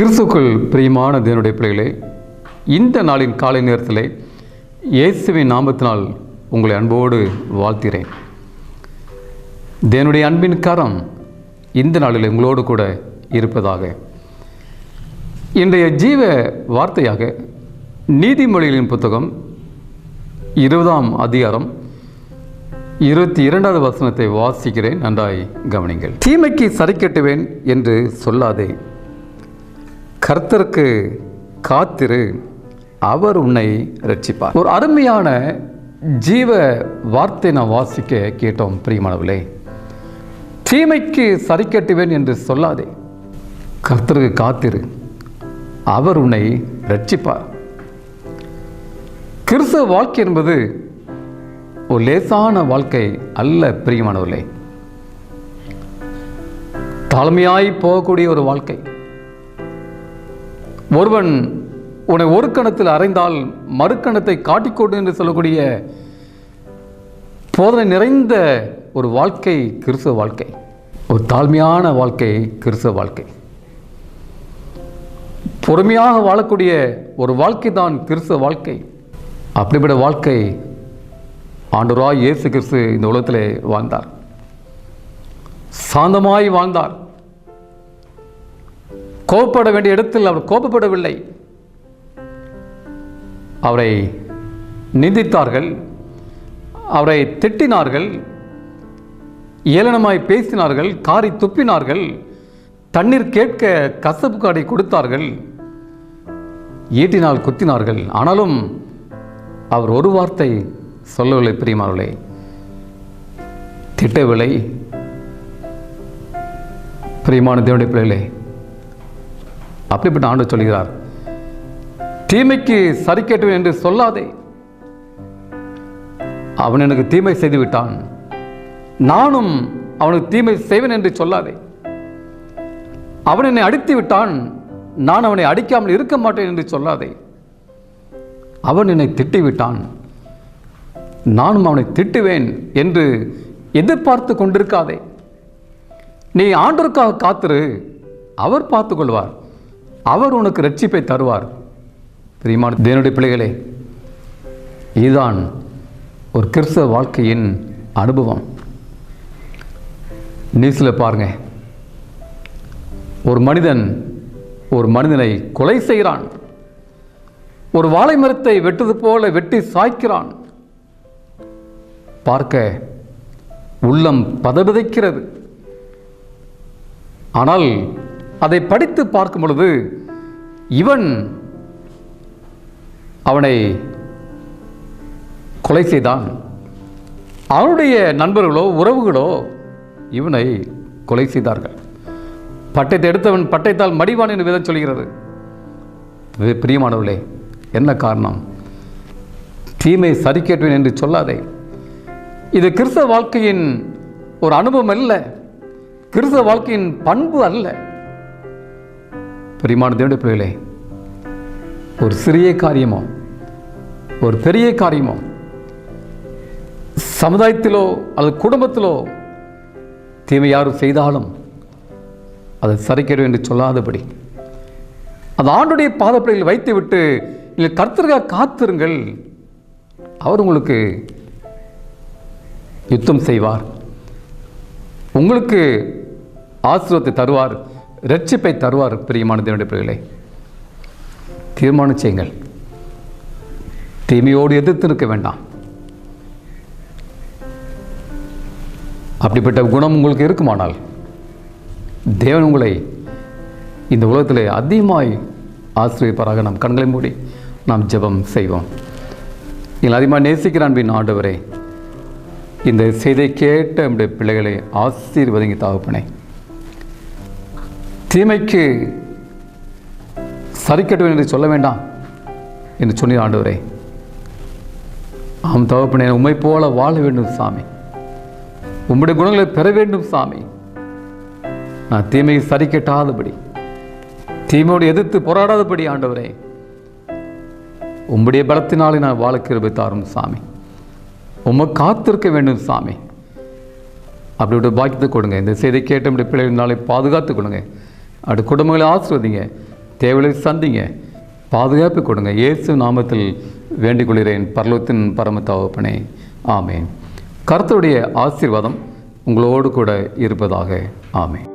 கிறிஸ்துக்குள் பிரியமான தேவனுடைய பிள்ளைகளே இந்த நாளின் காலை நேரத்தில் இயேசுவின் நாமத்தினால் உங்களை அன்போடு வாழ்த்திறேன் தேவனுடைய அன்பின் கரம் இந்த நாளில் உங்களோடு கூட இருப்பதாக. இன்றைய ஜீவ வார்த்தையாக நீதிமொழிகளின் புத்தகம் இருபதாம் அதிகாரம் இருபத்தி இரண்டாவது வசனத்தை வாசிக்கிறேன். நன்றாய் கவனிங்கள். தீமைக்கு சரி கட்டுவேன் என்று சொல்லாதே. கர்த்தருக்கு காத்திரு அவர் உன்னை ரட்சிப்பார் ஒரு அருமையான ஜீவ வார்த்தை நான் வாசிக்க கேட்டோம் பிரியமானவர்களே. தீமைக்கு சரி கட்டுவேன் என்று சொல்லாதே. கர்த்தருக்கு காத்திரு அவர் உன்னை ரட்சிப்பார் கிறிஸ்தவ வாழ்க்கை என்பது ஒரு லேசான வாழ்க்கை அல்ல பிரியமானவர்களே. தாழ்மையாய் போகக்கூடிய ஒரு வாழ்க்கை. ஒருவன் உன்னை ஒரு கணத்தில் அறைந்தால் மறுக்கணத்தை காட்டிக்கொண்டு என்று சொல்லக்கூடிய போதனை நிறைந்த ஒரு வாழ்க்கை கிறிஸ்தவ வாழ்க்கை. ஒரு தாழ்மையான வாழ்க்கை கிறிஸ்தவ வாழ்க்கை. பொறுமையாக வாழக்கூடிய ஒரு வாழ்க்கை தான் கிறிஸ்தவ வாழ்க்கை. அப்படிப்பட்ட வாழ்க்கை ஆண்டவராய் இயேசு கிறிஸ்து இந்த உலகத்திலே வாழ்ந்தார். சாந்தமாய் வாழ்ந்தார். கோபப்பட வேண்டிய இடத்தில் அவர் கோபப்படவில்லை. அவரை நிந்தித்தார்கள். அவரை திட்டினார்கள். ஏளனமாய் பேசினார்கள். காரி துப்பினார்கள். தண்ணீர் கேட்க கசப்பு காடை கொடுத்தார்கள். ஈட்டினால் குத்தினார்கள். ஆனாலும் அவர் ஒரு வார்த்தை சொல்லவில்லை பிரியமானவர்களே. திட்டவில்லை. பிரியமான தேவனுடைய பிள்ளைகளே அப்படிப்பட்ட ஆண்டு சொல்கிறார் தீமைக்கு சரி கேட்டுவேன் என்று சொல்லாதே. அவன் எனக்கு தீமை செய்து விட்டான் நானும் அவனுக்கு தீமை செய்வேன் என்று சொல்லாதே. அவன் என்னை அடித்து விட்டான் நான் அவனை அடிக்காமல் இருக்க மாட்டேன் என்று சொல்லாதே. அவன் என்னை திட்டிவிட்டான். நானும் அவனை திட்டுவேன் என்று எதிர்பார்த்து கொண்டிருக்காதே. நீ ஆண்டருக்காக காத்திரு. அவர் பார்த்து கொள்வார். அவர் உனக்கு ரட்சிப்பை தருவார். பிரியமான தேவனுடைய பிள்ளைகளே இதுதான் ஒரு கிறிஸ்தவ வாழ்க்கையின் அனுபவம். நியூஸில் பாருங்க. ஒரு மனிதன் ஒரு மனிதனை கொலை செய்கிறான். ஒரு வாழை மரத்தை வெட்டுது போல வெட்டி சாய்க்கிறான். பார்க்க உள்ளம் பதபதைக்கிறது. ஆனால் அதை படித்து பார்க்கும் பொழுது இவன் அவனை கொலை செய்தான். அவனுடைய நண்பர்களோ உறவுகளோ இவனை கொலை செய்தார்கள். பட்டத்தை எடுத்தவன் பட்டயத்தால் மடிவான் என்று விதம் சொல்கிறது. பிரியமானவர்களே என்ன காரணம்? தீமை சரி கேட்பேன் என்று சொல்லாதே. இது கிறிஸ்தவ வாழ்க்கையின் ஒரு அனுபவம் அல்ல. கிறிஸ்தவ வாழ்க்கையின் பண்பு அல்ல. பிரியமான தேவனுடைய பிள்ளைகளே ஒரு சிறிய காரியமோ ஒரு பெரிய காரியமோ சமுதாயத்திலோ அல்லது குடும்பத்திலோ தீமை யாரும் செய்தாலும் அதை சரிக்கிறோம் என்று சொல்லாதபடி அது ஆண்டுடைய பாதப்படையில் வைத்துவிட்டு நீங்கள் கர்த்தருக்காக காத்திருங்கள். அவர் உங்களுக்கு யுத்தம் செய்வார். உங்களுக்கு ஆசீர்வாதத்தை தருவார். ரட்சிப்பை தருவார் பிரியமான தேவனுடைய பிள்ளைகளே. தீர்மானம் செய்யுங்கள் தீமையோடு எதிர்த்து நிற்க வேண்டாம். அப்படிப்பட்ட குணம் உங்களுக்கு இருக்குமானால் தேவன் உங்களை இந்த உலகத்தில் அதிகமாய் ஆசிரியப்பாராக நம் கண்களை மூடி நாம் ஜெபம் செய்வோம். நீங்கள் அதிகமாக நேசிக்கிற அன்பின் ஆண்டவரே இந்த செய்தியை கேட்ட நம்முடைய பிள்ளைகளை ஆசீர்வதிங்க தகப்பனே. தீமைக்கு சரி என்று சொல்ல வேண்டாம் என்று சொன்னீர் ஆண்டவரே. ஆம் தகப்பனே உம்மை போல வாழ வேண்டும் சாமி. உம்முடைய குணங்களை பெற வேண்டும் சாமி. நான் தீமையை சரி கட்டாதபடி தீமையோடு எதிர்த்து போராடாதபடி ஆண்டவரே உம்முடைய பலத்தினாலே நான் வாழ கிருபை தாரும் சாமி. உம்மை காத்திருக்க வேண்டும் சாமி. அப்படி ஒரு பாக்கியத்தை கொடுங்க. இந்த செய்தி கேட்ட நம்முடைய பிள்ளைகள் நாளை பாதுகாத்து கொடுங்க. அப்படி குடும்பங்களை ஆசிர்வதிங்க தேவையை சந்திங்க பாதுகாப்பு கொடுங்க. இயேசு நாமத்தில் வேண்டிக் கொள்கிறேன் பரலோகத்தின் பரம தகப்பனே ஆமேன். கருத்துடைய ஆசீர்வாதம் உங்களோடு கூட இருப்பதாக. ஆமேன்.